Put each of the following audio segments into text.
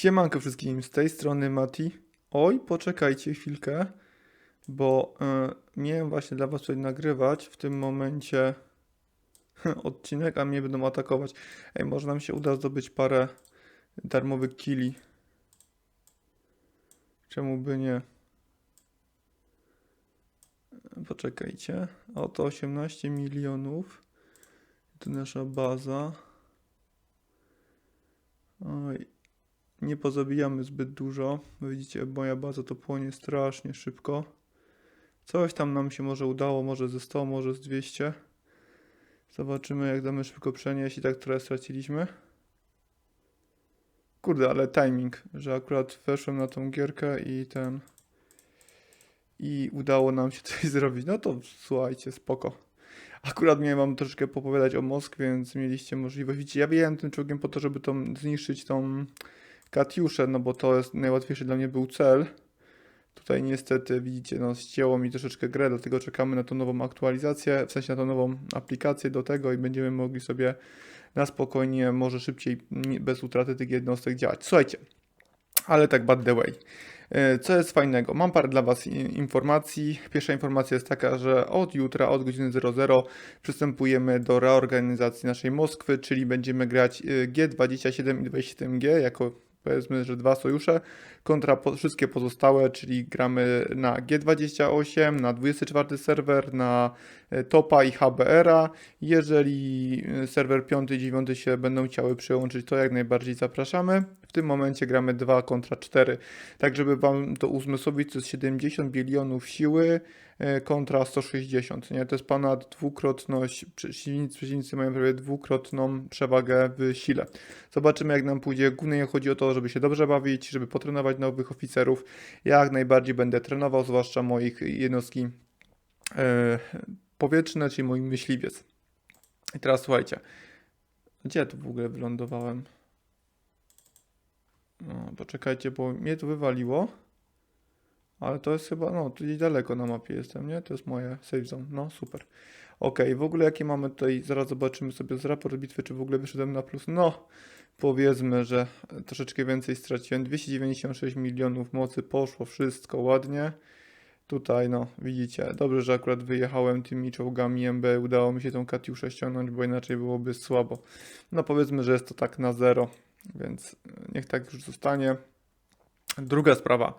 Siemanko wszystkim, z tej strony Mati. Oj, poczekajcie chwilkę, bo y, miałem właśnie dla was tutaj nagrywać w tym momencie odcinek, a mnie będą atakować. Ej, może nam się uda zdobyć parę darmowych killi. Czemu by nie? Poczekajcie. Oto 18 milionów. To nasza baza. Oj, nie pozabijamy zbyt dużo. Widzicie, moja baza to płonie strasznie szybko. Coś tam nam się może udało, może ze 100, może z 200. Zobaczymy, jak damy szybko przenieść i tak trochę straciliśmy. Kurde, ale timing, że akurat weszłem na tą gierkę i ten... I udało nam się coś zrobić. No to słuchajcie, spoko. Akurat miałem wam troszeczkę popowiadać o Moskwie, więc mieliście możliwość. Widzicie, ja wyjechałem tym czołgiem po to, żeby tą, zniszczyć tą Katiuszę, no bo to jest najłatwiejszy dla mnie był cel. Tutaj niestety widzicie, no ścięło mi troszeczkę grę, dlatego czekamy na tą nową aktualizację, w sensie na tą nową aplikację do tego i będziemy mogli sobie na spokojnie, może szybciej, bez utraty tych jednostek działać. Słuchajcie, ale tak bad the way. E, Co jest fajnego? Mam parę dla Was informacji. Pierwsza informacja jest taka, że od jutra, od godziny 00 przystępujemy do reorganizacji naszej Moskwy, czyli będziemy grać y, G27 i 27G jako powiedzmy, że dwa sojusze kontra po, wszystkie pozostałe, czyli gramy na G28, na 24 serwer, na e, Topa i HBR-a. Jeżeli e, serwer 5 i 9 się będą chciały przyłączyć, to jak najbardziej zapraszamy. W tym momencie gramy 2 kontra 4. Tak, żeby Wam to uzmysłowić, to jest 70 bilionów siły kontra 160. Nie? To jest ponad dwukrotność, przeciwnicy, przeciwnicy mają prawie dwukrotną przewagę w sile. Zobaczymy, jak nam pójdzie. Głównie chodzi o to, żeby się dobrze bawić, żeby potrenować nowych oficerów. Ja jak najbardziej będę trenował, zwłaszcza moich jednostki e, powietrzne, czyli mój myśliwiec. I teraz słuchajcie. Gdzie ja tu w ogóle wylądowałem? No, poczekajcie, bo mnie tu wywaliło. Ale to jest chyba, no, gdzieś daleko na mapie jestem, nie? To jest moje save zone. No, super. Okej, w ogóle jakie mamy tutaj, zaraz zobaczymy sobie z raport bitwy, czy w ogóle wyszedłem na plus. No, powiedzmy, że troszeczkę więcej straciłem. 296 milionów mocy poszło, wszystko ładnie. Tutaj, no, widzicie, dobrze, że akurat wyjechałem tymi czołgami MB, udało mi się tą Katiuszę ściągnąć, bo inaczej byłoby słabo. No, powiedzmy, że jest to tak na zero, więc niech tak już zostanie. Druga sprawa.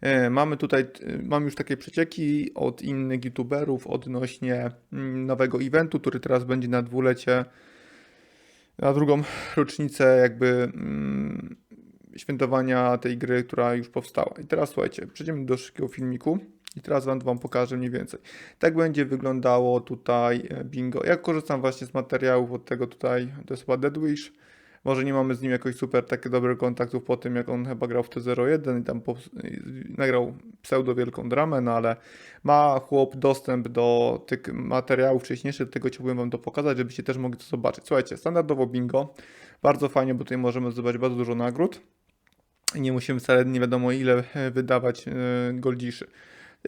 E, Mamy tutaj, mam już takie przecieki od innych youtuberów odnośnie mm, nowego eventu, który teraz będzie na dwulecie, na drugą rocznicę jakby mm, świętowania tej gry, która już powstała. I teraz słuchajcie, przejdziemy do szybkiego filmiku i teraz wam, wam pokażę mniej więcej. Tak będzie wyglądało tutaj e, bingo. Ja korzystam właśnie z materiałów od tego tutaj, to jest chyba Dead Wish. Może nie mamy z nim jakoś super takie dobrych kontaktów po tym, jak on chyba grał w T01 i tam po, i nagrał pseudo wielką dramę, no ale ma chłop dostęp do tych materiałów wcześniejszych, tego chciałbym wam to pokazać, żebyście też mogli to zobaczyć. Słuchajcie, standardowo bingo, bardzo fajnie, bo tutaj możemy zdobyć bardzo dużo nagród i nie musimy wcale nie wiadomo ile wydawać e, goldziszy.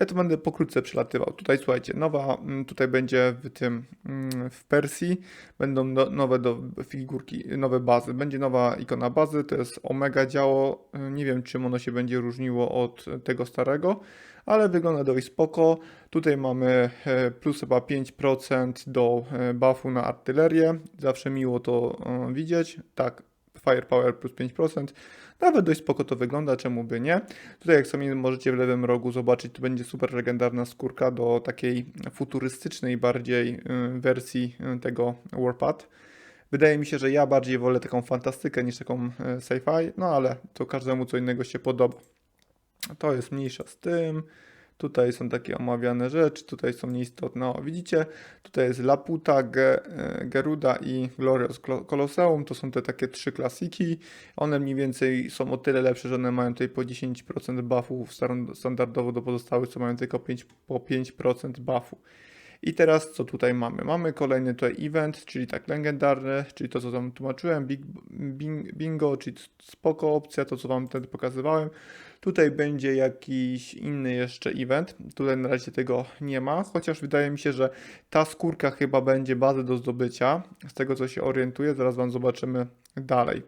Ja to będę pokrótce przelatywał. Tutaj słuchajcie, nowa, mm, tutaj będzie w tym, mm, w Persji będą do, nowe do, figurki, nowe bazy. Będzie nowa ikona bazy, to jest Omega działo. Y, Nie wiem, czym ono się będzie różniło od tego starego, ale wygląda dość spoko. Tutaj mamy e, plus chyba 5% do e, buffu na artylerię. Zawsze miło to e, widzieć. Tak, Firepower plus 5%. Nawet dość spoko to wygląda, czemu by nie. Tutaj jak sobie możecie w lewym rogu zobaczyć, to będzie super legendarna skórka do takiej futurystycznej bardziej y, wersji y, tego Warpath. Wydaje mi się, że ja bardziej wolę taką fantastykę niż taką y, sci-fi, no ale to każdemu co innego się podoba. To jest mniejsza z tym. Tutaj są takie omawiane rzeczy, tutaj są nieistotne. O, widzicie, tutaj jest Laputa, Ge, e, Geruda i Glorious Colo- Colosseum. To są te takie trzy klasiki. One mniej więcej są o tyle lepsze, że one mają tutaj po 10% buffów star- standardowo do pozostałych, co mają tylko 5, po 5% buffu. I teraz co tutaj mamy? Mamy kolejny tutaj event, czyli tak legendarny, czyli to co tam tłumaczyłem, big, bing, bingo, czyli spoko opcja, to co wam wtedy pokazywałem. Tutaj będzie jakiś inny jeszcze event. Tutaj na razie tego nie ma, chociaż wydaje mi się, że ta skórka chyba będzie bazę do zdobycia. Z tego co się orientuję, zaraz wam zobaczymy dalej.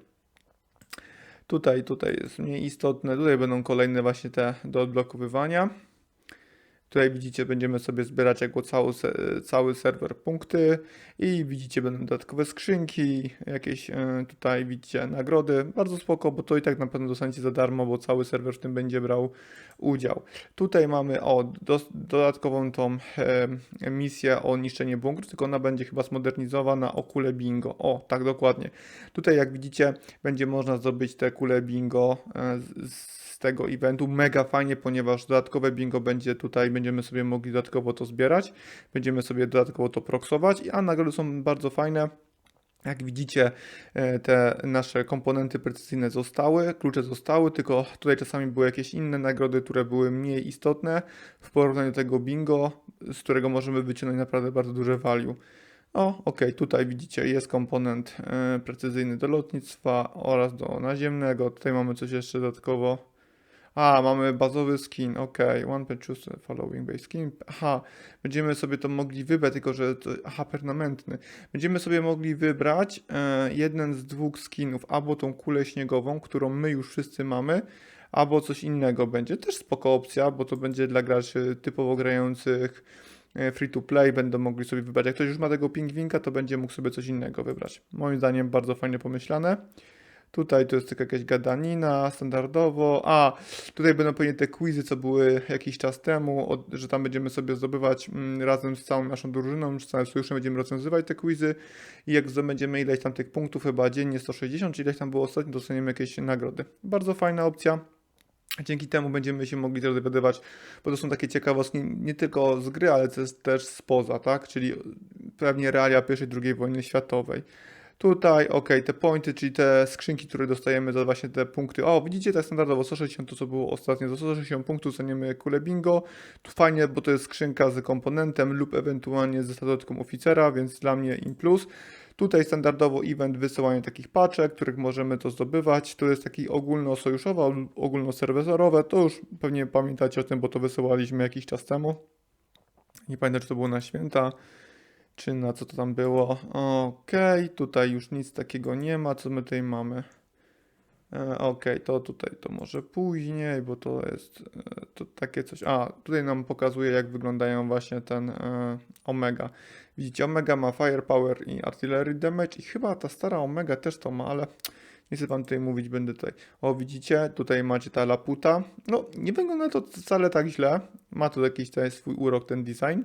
Tutaj, tutaj jest mniej istotne. Tutaj będą kolejne właśnie te do odblokowywania. Tutaj widzicie, będziemy sobie zbierać jako cały, cały serwer punkty i widzicie, będą dodatkowe skrzynki, jakieś e, tutaj widzicie nagrody. Bardzo spoko, bo to i tak na pewno dostaniecie za darmo, bo cały serwer w tym będzie brał udział. Tutaj mamy o dos- dodatkową tą e, misję o niszczenie bunkru, tylko ona będzie chyba zmodernizowana o kulę bingo. O, tak dokładnie. Tutaj jak widzicie, będzie można zdobyć te kule bingo e, z, z tego eventu. Mega fajnie, ponieważ dodatkowe bingo będzie tutaj, będziemy sobie mogli dodatkowo to zbierać, będziemy sobie dodatkowo to proksować, a nagrody są bardzo fajne. Jak widzicie, e, te nasze komponenty precyzyjne zostały, klucze zostały, tylko tutaj czasami były jakieś inne nagrody, które były mniej istotne w porównaniu do tego bingo, z którego możemy wyciągnąć naprawdę bardzo duże value. O, ok, tutaj widzicie, jest komponent e, precyzyjny do lotnictwa oraz do naziemnego. Tutaj mamy coś jeszcze dodatkowo. A, mamy bazowy skin, ok. One per choose following base skin. Aha, będziemy sobie to mogli wybrać, tylko że to, aha, permanentny. Będziemy sobie mogli wybrać e, jeden z dwóch skinów, albo tą kulę śniegową, którą my już wszyscy mamy, albo coś innego będzie. Też spoko opcja, bo to będzie dla graczy typowo grających e, free to play, będą mogli sobie wybrać. Jak ktoś już ma tego pingwinka, to będzie mógł sobie coś innego wybrać. Moim zdaniem bardzo fajnie pomyślane. Tutaj to jest tylko jakaś gadanina standardowo. A, tutaj będą pewnie te quizy, co były jakiś czas temu, od, że tam będziemy sobie zdobywać mm, razem z całą naszą drużyną, z całym sojuszem będziemy rozwiązywać te quizy i jak zdobędziemy ileś tam tych punktów, chyba dziennie 160, czy ileś tam było ostatnio, dostaniemy jakieś nagrody. Bardzo fajna opcja. Dzięki temu będziemy się mogli też dowiadywać, bo to są takie ciekawostki nie tylko z gry, ale też, spoza, tak? Czyli pewnie realia i II wojny światowej. Tutaj, ok, te pointy, czyli te skrzynki, które dostajemy za właśnie te punkty. O, widzicie, tak standardowo 160 to co było ostatnio, za 160 punktów dostaniemy kulę bingo. Tu fajnie, bo to jest skrzynka z komponentem lub ewentualnie ze statuetką oficera, więc dla mnie im plus. Tutaj standardowo event wysyłania takich paczek, których możemy to zdobywać. To jest taki ogólnosojuszowy, ogólnoserwerowe. To już pewnie pamiętacie o tym, bo to wysyłaliśmy jakiś czas temu. Nie pamiętam, czy to było na święta, czy na co to tam było. Okej, tutaj już nic takiego nie ma. Co my tutaj mamy? E, Okej, to tutaj to może później, bo to jest e, to takie coś. A, tutaj nam pokazuje, jak wyglądają właśnie ten e, Omega. Widzicie, Omega ma Firepower i Artillery Damage i chyba ta stara Omega też to ma, ale nie chcę wam tutaj mówić, będę tutaj. O, widzicie, tutaj macie ta laputa. No, nie wygląda to wcale tak źle. Ma tu jakiś tutaj swój urok ten design.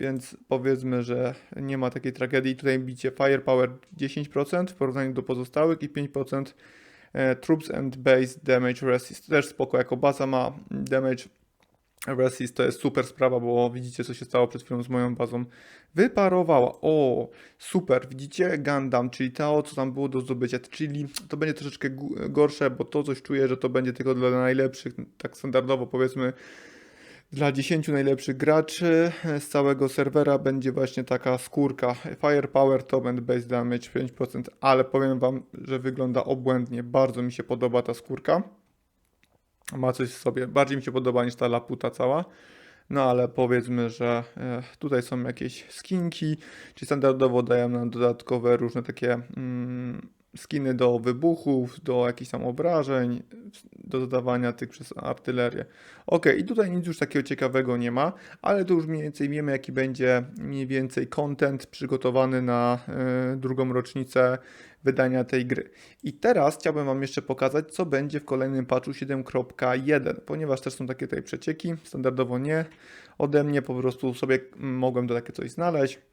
Więc powiedzmy, że nie ma takiej tragedii. Tutaj widzicie Firepower 10% w porównaniu do pozostałych i 5% e, Troops and Base Damage Resist. Też spoko, jako baza ma Damage Resist, to jest super sprawa, bo widzicie co się stało przed chwilą z moją bazą. Wyparowała. O, super. Widzicie Gundam, czyli to, co tam było do zdobycia, czyli to będzie troszeczkę gorsze, bo to coś czuję, że to będzie tylko dla najlepszych, tak standardowo powiedzmy, dla 10 najlepszych graczy z całego serwera będzie właśnie taka skórka Firepower, and Base Damage 5%, ale powiem Wam, że wygląda obłędnie. Bardzo mi się podoba ta skórka. Ma coś w sobie. Bardziej mi się podoba niż ta laputa cała. No ale powiedzmy, że e, tutaj są jakieś skinki, czyli standardowo dają nam dodatkowe różne takie mm, skiny do wybuchów, do jakichś tam obrażeń, do dodawania tych przez artylerię. Ok, i tutaj nic już takiego ciekawego nie ma, ale tu już mniej więcej wiemy, jaki będzie mniej więcej content przygotowany na e, drugą rocznicę wydania tej gry. I teraz chciałbym Wam jeszcze pokazać, co będzie w kolejnym patchu 7.1, ponieważ też są takie tutaj przecieki, standardowo nie ode mnie, po prostu sobie mogłem to takie coś znaleźć.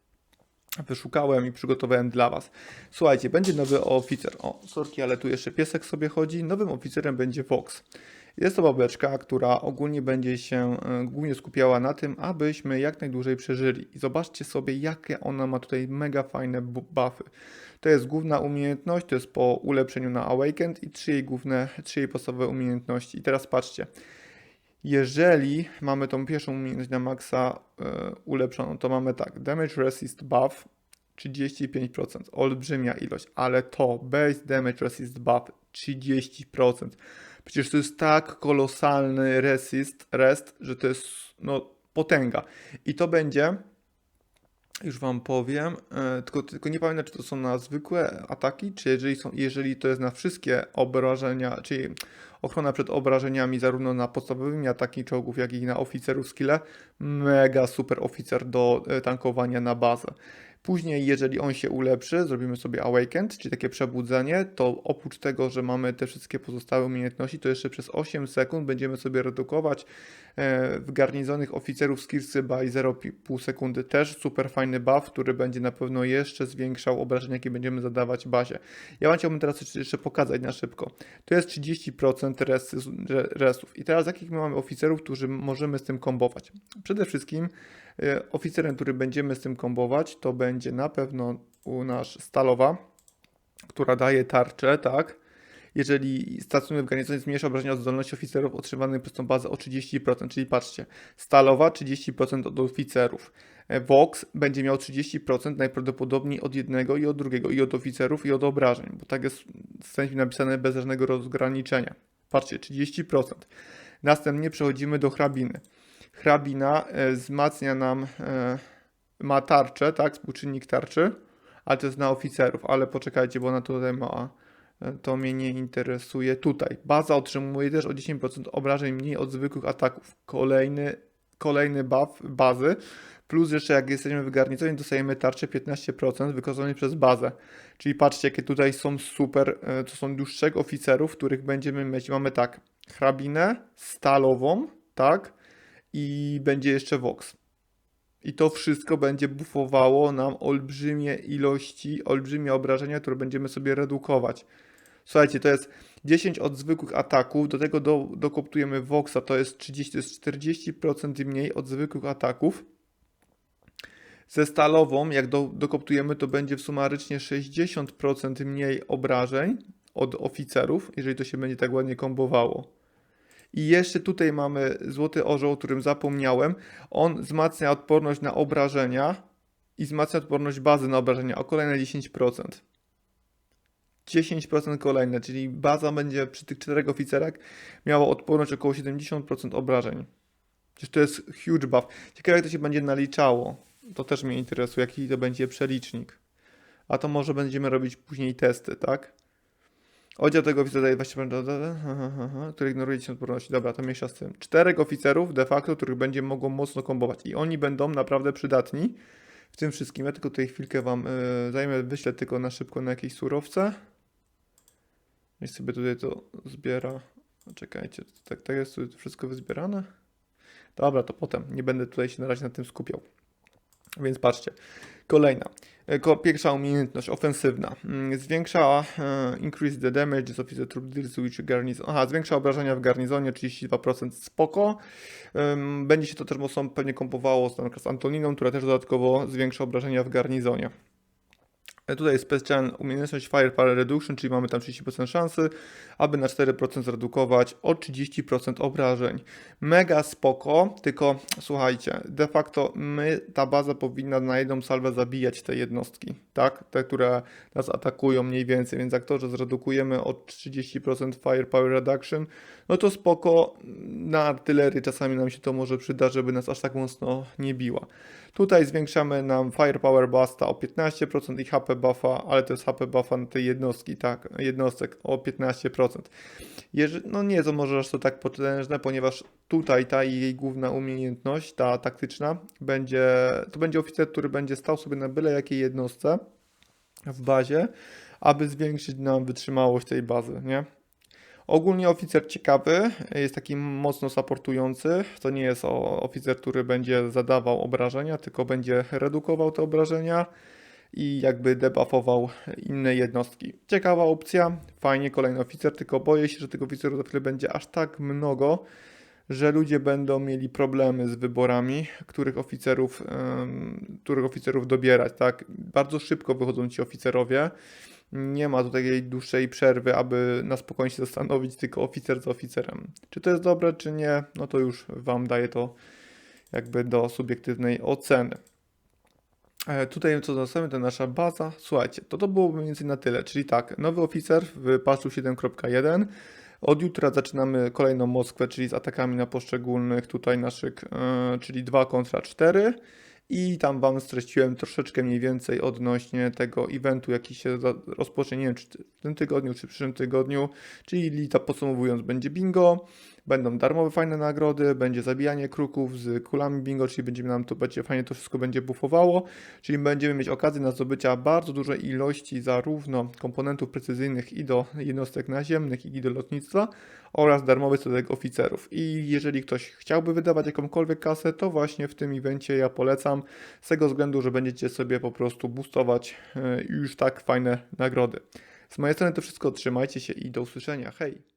Wyszukałem i przygotowałem dla Was. Słuchajcie, będzie nowy oficer. O, sorki, ale tu jeszcze piesek sobie chodzi. Nowym oficerem będzie Fox. Jest to babeczka, która ogólnie będzie się e, głównie skupiała na tym, abyśmy jak najdłużej przeżyli. I zobaczcie sobie, jakie ona ma tutaj mega fajne bu- buffy. To jest główna umiejętność, to jest po ulepszeniu na Awakened i trzy jej główne, trzy jej podstawowe umiejętności. I teraz patrzcie. Jeżeli mamy tą pierwszą umiejętność na maksa e, ulepszoną, to mamy tak, damage resist buff 35%, olbrzymia ilość, ale to base damage resist buff 30%. Przecież to jest tak kolosalny resist, rest, że to jest no potęga. I to będzie Już wam powiem, e, tylko, tylko nie pamiętam, czy to są na zwykłe ataki, czy jeżeli, są, jeżeli to jest na wszystkie obrażenia, czyli ochrona przed obrażeniami zarówno na podstawowymi ataki czołgów, jak i na oficerów skille, mega super oficer do e, tankowania na bazę. Później, jeżeli on się ulepszy, zrobimy sobie Awakened, czyli takie przebudzenie, to oprócz tego, że mamy te wszystkie pozostałe umiejętności, to jeszcze przez 8 sekund będziemy sobie redukować e, w garnizonych oficerów skillsy by 0,5 sekundy. Też super fajny buff, który będzie na pewno jeszcze zwiększał obrażenia, jakie będziemy zadawać bazie. Ja wam chciałbym teraz jeszcze- pokazać na szybko. To jest 30% resy, re- resów. I teraz jakich my mamy oficerów, którzy możemy z tym kombować? Przede wszystkim oficerem, który będziemy z tym kombować, to będzie na pewno u nas Stalowa, która daje tarczę, tak? Jeżeli stacjonuje w garnizonie, zmniejsza obrażenia od zdolności oficerów otrzymanych przez tą bazę o 30%, czyli patrzcie, Stalowa 30% od oficerów. E, Vox będzie miał 30% najprawdopodobniej od jednego i od drugiego, i od oficerów, i od obrażeń, bo tak jest w sensie napisane bez żadnego rozgraniczenia. Patrzcie, 30%. Następnie przechodzimy do hrabiny. Hrabina e, wzmacnia nam, e, ma tarczę, tak, współczynnik tarczy, ale to jest na oficerów, ale poczekajcie, bo ona tutaj ma, e, to mnie nie interesuje. Tutaj, baza otrzymuje też o 10% obrażeń mniej od zwykłych ataków. Kolejny, kolejny buff bazy, plus jeszcze jak jesteśmy w garnizonie, dostajemy tarczę 15% wykonanej przez bazę. Czyli patrzcie, jakie tutaj są super, to są już trzech oficerów, których będziemy mieć. Mamy tak, hrabinę stalową, tak, i będzie jeszcze Vox. I to wszystko będzie buffowało nam olbrzymie ilości, olbrzymie obrażenia, które będziemy sobie redukować. Słuchajcie, to jest 10 od zwykłych ataków, do tego do, dokoptujemy Voxa, to jest 30, to jest 40% mniej od zwykłych ataków. Ze stalową, jak do, dokoptujemy, to będzie w sumarycznie 60% mniej obrażeń od oficerów, jeżeli to się będzie tak ładnie kombowało. I jeszcze tutaj mamy złoty orzeł, o którym zapomniałem. On wzmacnia odporność na obrażenia i wzmacnia odporność bazy na obrażenia o kolejne 10%. 10% kolejne, czyli baza będzie przy tych czterech oficerach miała odporność około 70% obrażeń. Przecież to jest huge buff. Ciekawe jak to się będzie naliczało. To też mnie interesuje, jaki to będzie przelicznik. A to może będziemy robić później testy, tak? Oddział tego oficera daje 20%, który ignoruje 10 odporności. Dobra, to mniejsza z tym. Czterech oficerów de facto, których będzie mogło mocno kombować. I oni będą naprawdę przydatni w tym wszystkim. Ja tylko tutaj chwilkę wam yy, zajmę, wyślę tylko na szybko na jakieś surowce. Niech sobie tutaj to zbiera. Czekajcie, tak, tak jest tu wszystko wyzbierane? Dobra, to potem. Nie będę tutaj się na razie na tym skupiał. Więc patrzcie. Kolejna. E, ko- Pierwsza umiejętność, ofensywna. Mm, Zwiększa e, increase the damage of the troop deals which garnizon. Aha, zwiększa obrażenia w garnizonie, 32% spoko. Będzie się to też mocno pewnie kompowało z, z Antoniną, która też dodatkowo zwiększa obrażenia w garnizonie. E, Tutaj jest specjalna umiejętność Firepower Reduction, czyli mamy tam 30% szansy, aby na 4% zredukować o 30% obrażeń. Mega spoko, tylko słuchajcie, de facto my, ta baza powinna na jedną salwę zabijać te jednostki, tak? Te, które nas atakują mniej więcej, więc jak to, że zredukujemy o 30% Firepower Reduction, no to spoko, na artylerii czasami nam się to może przyda, żeby nas aż tak mocno nie biła. Tutaj zwiększamy nam Firepower Busta o 15% i HP buffa, ale to jest HP buffa na tej jednostki, tak, jednostek o 15%. Jeżeli, no nie to może aż to tak potężne, ponieważ tutaj ta jej główna umiejętność, ta taktyczna, będzie, to będzie oficer, który będzie stał sobie na byle jakiej jednostce w bazie, aby zwiększyć nam wytrzymałość tej bazy, nie? Ogólnie oficer ciekawy, jest taki mocno supportujący. To nie jest oficer, który będzie zadawał obrażenia, tylko będzie redukował te obrażenia i jakby debuffował inne jednostki. Ciekawa opcja, fajnie, kolejny oficer, tylko boję się, że tych oficerów za chwilę będzie aż tak mnogo, że ludzie będą mieli problemy z wyborami, których oficerów, em, których oficerów dobierać, tak? Bardzo szybko wychodzą ci oficerowie. Nie ma tu takiej dłuższej przerwy, aby na spokojnie się zastanowić, tylko oficer za oficerem. Czy to jest dobre, czy nie, no to już Wam daję to jakby do subiektywnej oceny. E, Tutaj co następne, to nasza baza. Słuchajcie, to to było mniej więcej na tyle. Czyli tak, nowy oficer w patchu 7.1. Od jutra zaczynamy kolejną Moskwę, czyli z atakami na poszczególnych tutaj naszych, e, czyli 2 kontra 4. i tam Wam streściłem troszeczkę mniej więcej odnośnie tego eventu, jaki się rozpocznie, nie wiem, czy w tym tygodniu, czy w przyszłym tygodniu, czyli ta podsumowując, będzie bingo, będą darmowe fajne nagrody, będzie zabijanie kruków z kulami bingo, czyli będzie nam to będzie fajnie to wszystko będzie buffowało, czyli będziemy mieć okazję na zdobycia bardzo dużej ilości zarówno komponentów precyzyjnych i do jednostek naziemnych, i do lotnictwa oraz darmowych statek oficerów. I jeżeli ktoś chciałby wydawać jakąkolwiek kasę, to właśnie w tym evencie ja polecam z tego względu, że będziecie sobie po prostu boostować e, już tak fajne nagrody. Z mojej strony to wszystko, trzymajcie się i do usłyszenia. Hej!